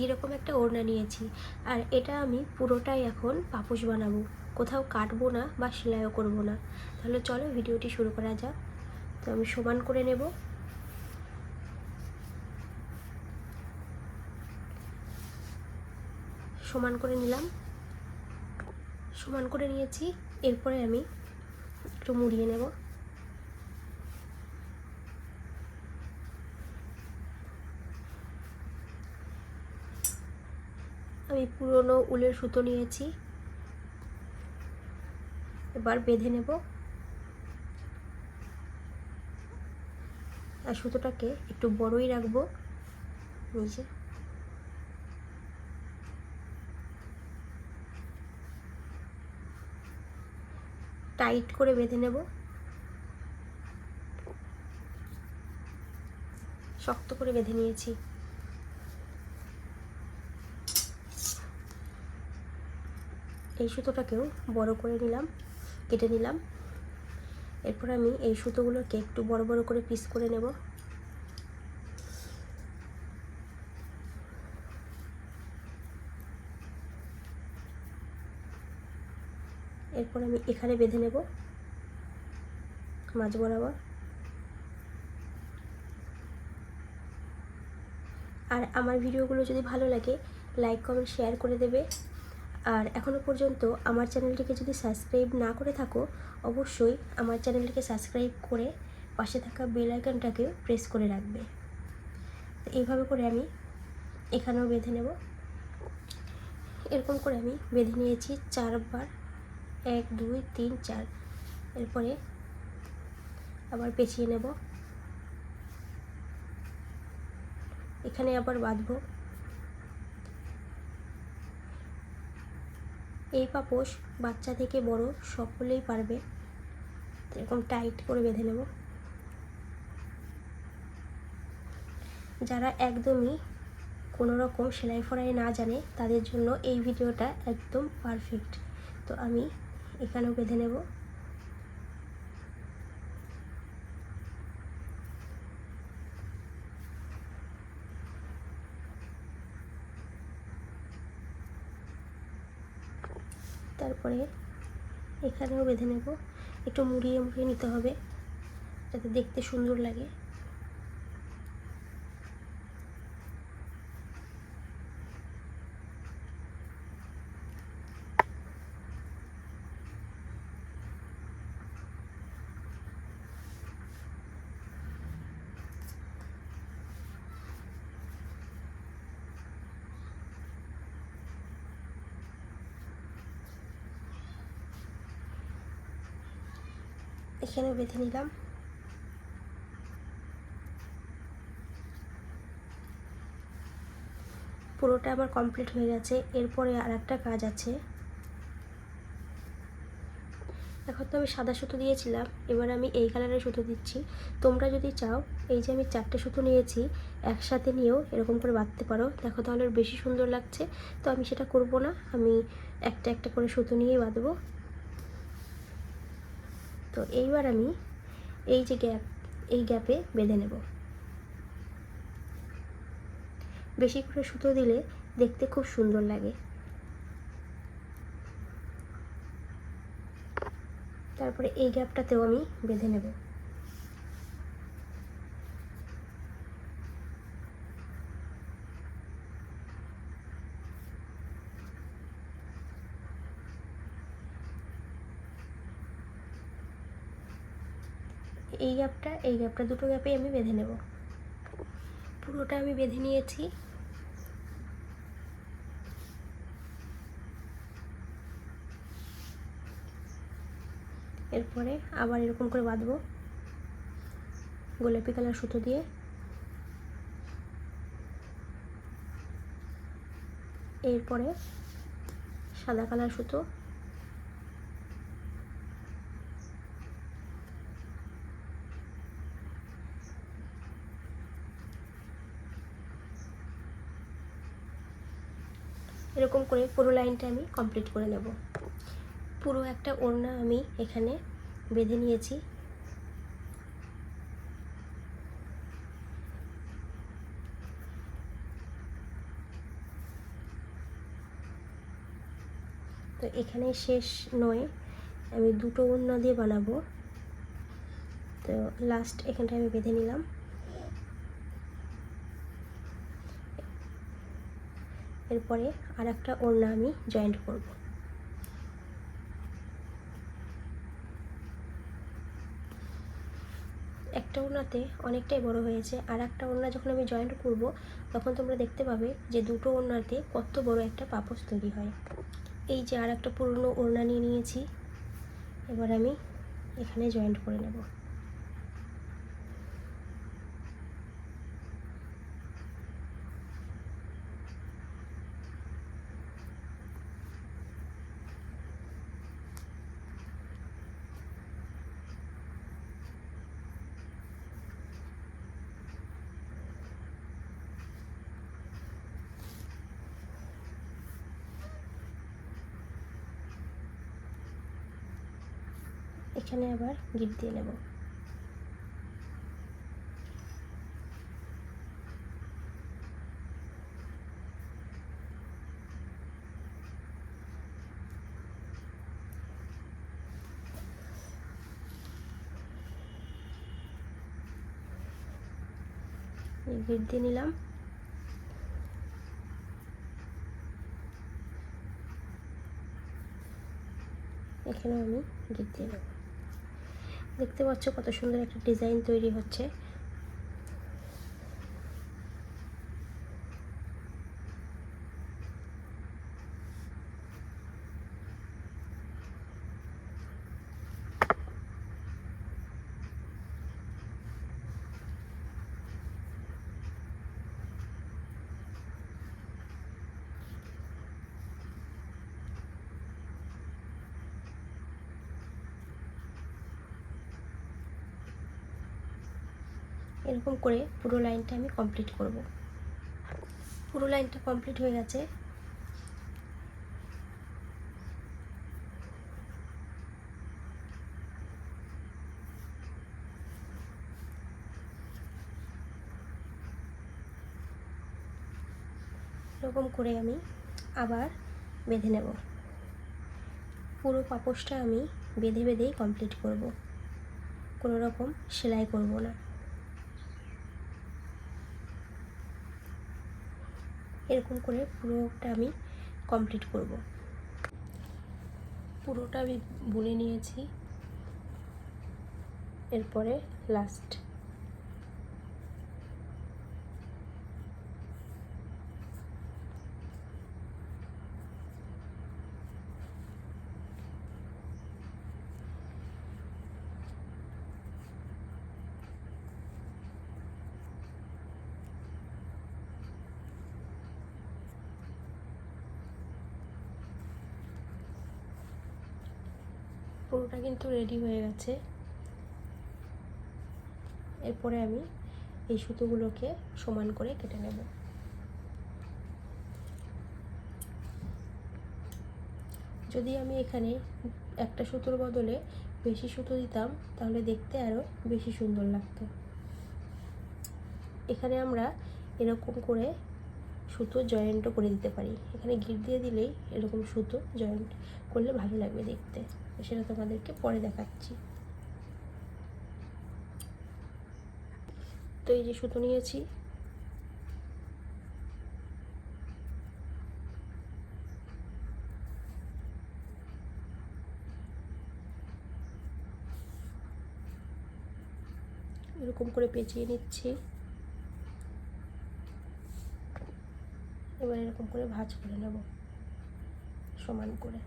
এইরকম একটা ওড়না নিয়েছি। আর এটা আমি পুরোটাই এখন পাপোশ বানাবো। কোথাও কাটবো না বা সেলাইও করব না। তাহলে চলো ভিডিওটি শুরু করা যাক। তো আমি সমান করে নেব। সমান করে নিলাম। সমান করে নিয়েছি। এরপরে আমি একটু মুড়িয়ে নেব। আমি পুরনো উলের সুতো নিয়েছি। এবার বেঁধে নেব। আর সুতোটাকে একটু বড়ই রাখব। নিজে টাইট করে বেঁধে নেব। শক্ত করে বেঁধে নিয়েছি। এই সুতোটাকেও বড় করে নিলাম, কেটে নিলাম। এরপর আমি এই সুতোগুলোকে একটু বড় বড় করে পিস করে নেব। এরপর আমি এখানে বেঁধে নেব মাঝ বরাবর। আর আমার ভিডিওগুলো যদি ভালো লাগে লাইক কমেন্ট শেয়ার করে দেবে। আর এখনও পর্যন্ত আমার চ্যানেলটিকে যদি সাবস্ক্রাইব না করে থাকো, অবশ্যই আমার চ্যানেলটিকে সাবস্ক্রাইব করে পাশে থাকা বেল আইকনটাকে প্রেস করে রাখবে। তো এইভাবে করে আমি এখানেও বেঁধে নেব। এরকম করে আমি বেঁধে নিয়েছি চারবার। এক, দুই, তিন, চার। এরপরে আবার পেঁচিয়ে নেব। এখানে আবার বাঁধবো। এই পাপোশ বাচ্চা থেকে বড় সকলেই পারবে। এরকম টাইট করে বেঁধে নেব। যারা একদমই কোনো রকম সেলাই ফড়াই না জানে, তাদের জন্য এই ভিডিওটা একদম পারফেক্ট তো আমি এখানেও বেঁধে নেব। তারপরে এখানেও বেঁধে নেব। একটু মুড়িয়ে মুড়িয়ে নিতে হবে যাতে দেখতে সুন্দর লাগে। এখানে বেঁধে নিলাম। পুরোটা আমার কমপ্লিট হয়ে গেছে। এরপরে আর একটা কাজ আছে। এখন তো আমি সাদা সুতো দিয়েছিলাম, এবার আমি এই কালারের সুতো দিচ্ছি। তোমরা যদি চাও, এই যে আমি চারটে সুতো নিয়েছি, একসাথে নিয়েও এরকম করে বাঁধতে পারো। দেখো তাহলে বেশি সুন্দর লাগছে। তো আমি সেটা করব না, আমি একটা একটা করে সুতো নিয়েই বাঁধবো। তো এইবার আমি এই যে গ্যাপ, এই গ্যাপে বেঁধে নেব। বেশি করে সুতো দিলে দেখতে খুব সুন্দর লাগে। তারপরে এই গ্যাপটাতেও আমি বেঁধে নেব। এই গ্যাপটা এই গ্যাপটা দুটো গ্যাপে আমি বেঁধে নেব। পুরোটা আমি বেঁধে নিয়েছি। এরপরে আবার এরকম করে বাঁধবো গোলাপি কালার সুতো দিয়ে। এরপরে সাদা কালার সুতো। করে পুরো লাইনটা আমি কমপ্লিট করে নেব। পুরো একটা ওড়না আমি এখানে বেঁধে নিয়েছি। তো এখানে শেষ নয়, আমি দুটো ওড়না দিয়ে বানাবো। তো লাস্ট এখানটা আমি বেঁধে নিলাম। এরপরে আর একটা ওড়না আমি জয়েন্ট করব। একটা ওড়নাতে অনেকটাই বড় হয়েছে, আর একটা ওড়না যখন আমি জয়েন্ট করব, তখন তোমরা দেখতে পাবে যে দুটো ওড়নাতে কত বড় একটা পাপোশ তৈরি হয়। এই যে আর একটা পুরনো ওড়না নিয়ে নিয়েছি, এবার আমি এখানে জয়েন্ট করে নেব। এখানে আবার গিট দিয়ে নেব। গিট দিয়ে নিলাম। এখানেও আমি গিট দিয়ে নেব। দেখতে পাচ্ছ কত সুন্দর একটা ডিজাইন তৈরি হচ্ছে। এরকম করে পুরো লাইনটা আমি কমপ্লিট করব। পুরো লাইনটা কমপ্লিট হয়ে গেছে। এরকম করে আমি আবার বেঁধে নেব। পুরো পাপোশটা আমি বেঁধে বেঁধেই কমপ্লিট করব। কোনো রকম সেলাই করব না। এরকম করে পুরোটা আমি কমপ্লিট করব। পুরোটা আমি বুনে নিয়েছি। এরপরে লাস্ট পুরোটা কিন্তু রেডি হয়ে গেছে। এরপরে আমি এই সুতোগুলোকে সমান করে কেটে নেব। যদি আমি এখানে একটা সুতোর বদলে বেশি সুতো দিতাম, তাহলে দেখতে আরও বেশি সুন্দর লাগতো। এখানে আমরা এরকম করে সুতো জয়েন্টও করে দিতে পারি। এখানে গিট দিয়ে দিলেই এরকম সুতো জয়েন্ট করলে ভালো লাগবে দেখতে। সেটা তোমাদেরকে পরে দেখাচ্ছি। তো এই যে সুতো নিয়েছি। এরকম করে পেঁচিয়ে নিচ্ছি। এবার এরকম করে ভাঁজ করে নেব। সমান করে।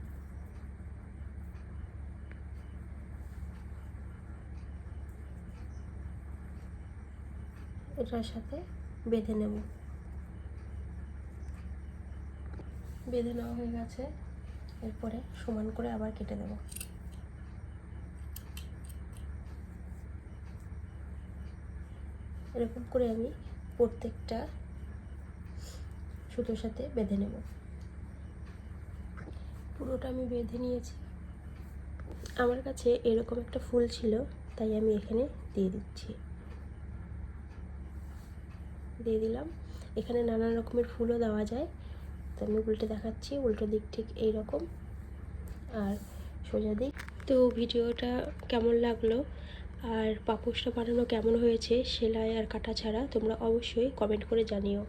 এটার সাথে বেঁধে নেব। বেঁধে নেওয়া হয়ে গেছে। এরপরে সমান করে আবার কেটে দেব এরকম করে আমি প্রত্যেকটা সুতোর সাথে বেঁধে নেব। পুরোটা আমি বেঁধে নিয়েছি। আমার কাছে এরকম একটা ফুল ছিল, তাই আমি এখানে দিয়ে দিচ্ছি। দিয়ে দিলাম। এখানে নানান রকমের ফুলও দেওয়া যায়। তো আমি উল্টে দেখাচ্ছি, উল্টো দিক ঠিক এই রকম আর সোজা দিক। তো ভিডিওটা কেমন লাগল? আর পাপোশটা বানানো কেমন হয়েছে? সেলাই আর কাটা ছাড়া তোমরা অবশ্যই কমেন্ট করে জানিও।